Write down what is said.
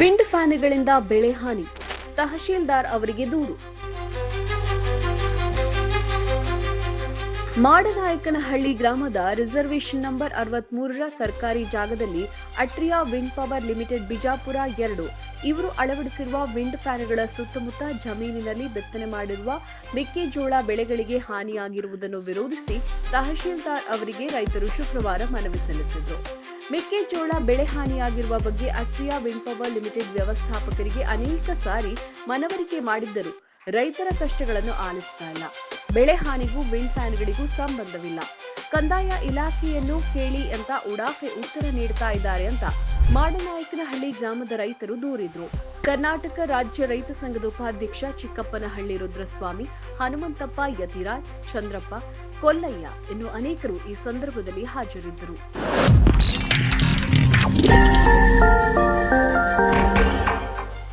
Wind ಫ್ಯಾನ್ಗಳಿಂದ ಬೆಳೆ ಹಾನಿ. ತಹಶೀಲ್ದಾರ್ ಅವರಿಗೆ ದೂರು. ಮಾಡನಾಯಕನಹಳ್ಳಿ ಗ್ರಾಮದ ರಿಸರ್ವೇಶನ್ ನಂಬರ್ ಅರವತ್ಮೂರರ ಸರ್ಕಾರಿ ಜಾಗದಲ್ಲಿ Atria wind power limited Bijapur ಎರಡು. ಇವರು ಅಳವಡಿಸಿರುವ ವಿಂಡ್ ಫ್ಯಾನ್ಗಳ ಸುತ್ತಮುತ್ತ ಜಮೀನಿನಲ್ಲಿ ಬಿತ್ತನೆ ಮಾಡಿರುವ ಮೆಕ್ಕೆಜೋಳ ಬೆಳೆಗಳಿಗೆ ಹಾನಿಯಾಗಿರುವುದನ್ನು ವಿರೋಧಿಸಿ ತಹಶೀಲ್ದಾರ್ ಅವರಿಗೆ ರೈತರು ಶುಕ್ರವಾರ ಮನವಿ ಸಲ್ಲಿಸಿದರು. ಮೆಕ್ಕೆಜೋಳ ಬೆಳೆ ಹಾನಿಯಾಗಿರುವ ಬಗ್ಗೆ ಅಟ್ರಿಯಾ ವಿಂಡ್ ಪವರ್ ಲಿಮಿಟೆಡ್ ವ್ಯವಸ್ಥಾಪಕರಿಗೆ ಅನೇಕ ಸಾರಿ ಮನವರಿಕೆ ಮಾಡಿದ್ದರೂ ರೈತರ ಕಷ್ಟಗಳನ್ನು ಆಲಿಸ್ತಾ ಇಲ್ಲ. ಬೆಳೆ ಹಾನಿಗೂ ವಿಂಡ್ ಫ್ಯಾನ್ಗಳಿಗೂ ಸಂಬಂಧವಿಲ್ಲ. ಕಂದಾಯ ಇಲಾಖೆಯನ್ನು ಕೇಳಿ ಅಂತ ಉಡಾಫೆ ಉತ್ತರ ನೀಡ್ತಾ ಇದ್ದಾರೆ ಅಂತ ಮಾಡನಾಯಕನಹಳ್ಳಿ ಗ್ರಾಮದ ರೈತರು ದೂರಿದ್ರು. ಕರ್ನಾಟಕ ರಾಜ್ಯ ರೈತ ಸಂಘದ ಉಪಾಧ್ಯಕ್ಷ ಚಿಕ್ಕಪ್ಪನಹಳ್ಳಿ ರುದ್ರಸ್ವಾಮಿ, ಹನುಮಂತಪ್ಪ ಯತಿರಾಜ್, ಚಂದ್ರಪ್ಪ, ಕೊಲ್ಲಯ್ಯ ಇನ್ನು ಅನೇಕರು ಈ ಸಂದರ್ಭದಲ್ಲಿ ಹಾಜರಿದ್ದರು.